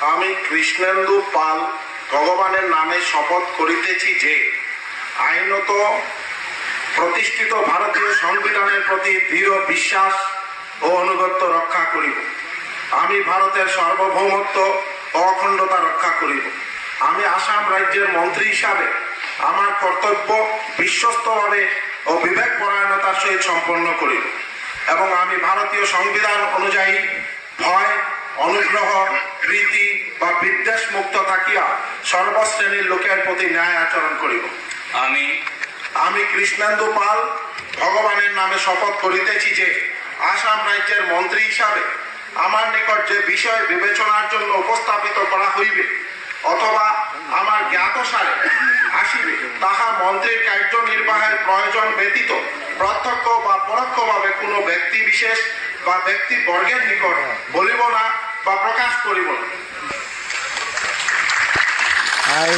আমি কৃষ্ণেন্দু পাল ভগবানের নামে শপথ করিতেছি যে আইনত প্রতিষ্ঠিত ভারতীয় সংবিধানের প্রতি দৃঢ় বিশ্বাস ও অনুগত্য রক্ষা করিব। আমি ভারতের সার্বভৌমত্ব অখণ্ডতা রক্ষা করিব। আমি আসাম রাজ্যের মন্ত্রী হিসাবে আমার কর্তব্য বিশ্বস্তভাবে ও বিবেক পরায়ণতার সহিত সম্পন্ন করি এবং আমি ভারতীয় সংবিধান অনুযায়ী ভয় অনুগ্রহ প্রীতি বা বিদ্বেষ মুক্ত থাকিয়া সর্বশ্রেণীর লোকের প্রতি ন্যায় আচরণ করিব। আমি আমি কৃষ্ণেন্দু পাল ভগবানের নামে শপথ করিতেছি যে আসাম রাজ্যের মন্ত্রী হিসাবে আমার নিকট যে বিষয় বিবেচনার জন্য উপস্থাপিত করা হইবে অথবা মন্ত্রীর কার্যনির্বাহের প্রয়োজন ব্যতীত প্রত্যক্ষ বা পরোক্ষভাবে কোনো ব্যক্তি বিশেষ বা ব্যক্তি বর্গের নিকট বলিব না বা প্রকাশ করিব না। আমি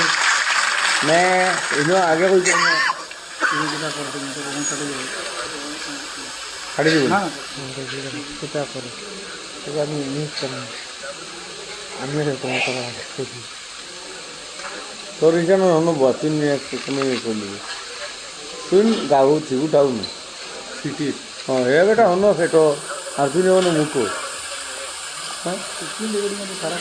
আমি তোমার কথা দেখি তোর ইচ্ছানো অনুভব তুই নিয়ে তুমি করলি তুই গাও থিবু ডাউন সিটির হ্যাঁ এ বেটা হন সেটো আর তুই নেব মুখো হ্যাঁ সারা